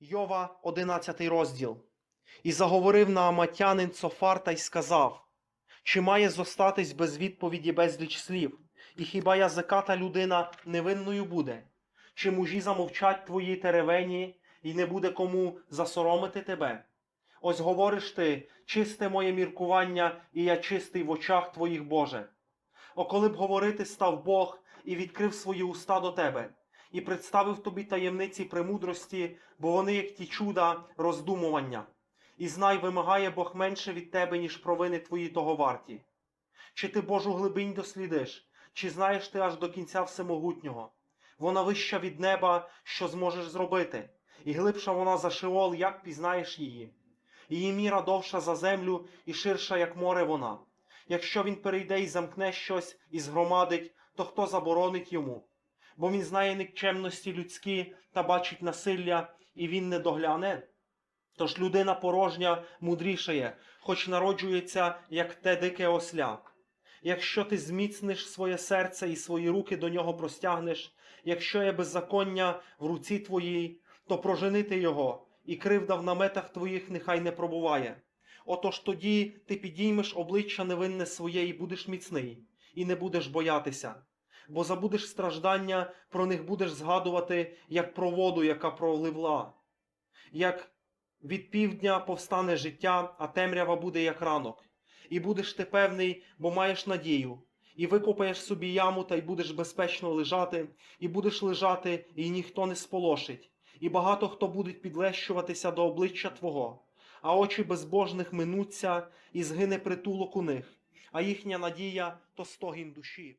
Йова, 11 розділ. І заговорив нааматянин Цофар та й сказав: Чи має зостатись без відповіді безліч слів, і хіба язиката людина невинною буде? Чи мужі замовчать твої теревені, і не буде кому засоромити тебе? Ось говориш ти, чисте моє міркування, і я чистий в очах твоїх Боже. О, коли б говорити став Бог і відкрив свої уста до тебе, і представив тобі таємниці премудрості, бо вони, як ті чуда, роздумування. І знай, вимагає Бог менше від тебе, ніж провини твої того варті. Чи ти Божу глибинь дослідиш, чи знаєш ти аж до кінця всемогутнього? Вона вища від неба, що зможеш зробити, і глибша вона за Шеол, як пізнаєш її. Її міра довша за землю і ширша, як море вона. Якщо він перейде і замкне щось і згромадить, то хто заборонить йому? Бо він знає нікчемності людські та бачить насилля, і він не догляне. Тож людина порожня мудрішає, хоч народжується, як те дике осля. Якщо ти зміцниш своє серце і свої руки до нього простягнеш, якщо є беззаконня в руці твоїй, то проженити його, і кривда в наметах твоїх нехай не пробуває. Отож тоді ти підіймеш обличчя невинне своє і будеш міцний, і не будеш боятися, бо забудеш страждання, про них будеш згадувати, як про воду, яка проливла. Як від півдня повстане життя, а темрява буде як ранок. І будеш ти певний, бо маєш надію, і викопаєш собі яму, та й будеш безпечно лежати, і будеш лежати, і ніхто не сполошить, і багато хто буде підлещуватися до обличчя Твого, а очі безбожних минуться, і згине притулок у них, а їхня надія то стогін душі.